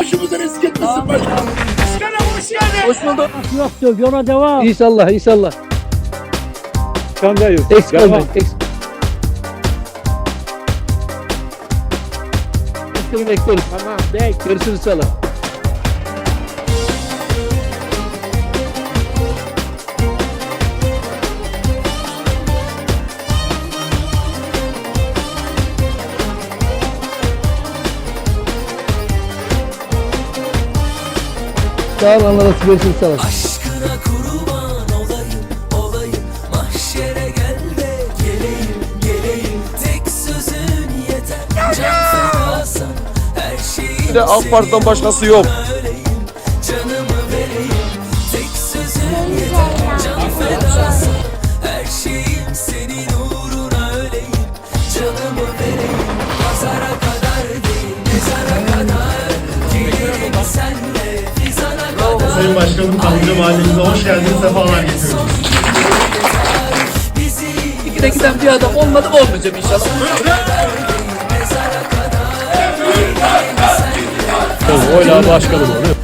başımızdan eksik etmesin başkanım. Başkanım hoş geldin. Hoş bulduk. Yoktu yola devam. İnşallah inşallah. Skandal yok. Eksik olmayın. Eksik. Başkanım bekliyoruz. Tamam bek. Görüşürüz inşallah. Olsun. Görüşürüz inşallah. Aşkına kurban olayım, olayım Mahşere gel de geleyim, geleyim Tek sözün yeter, can fedasın Her şeyim Bir de AK Parti'den başkası yok. Sayın Başkanım, Kanlıca Mahallemize hoş geldiniz, sefalar getirdiniz. İkide giden bir adam olmadı mı olmayacak inşallah. Oyla başkanım oluyor.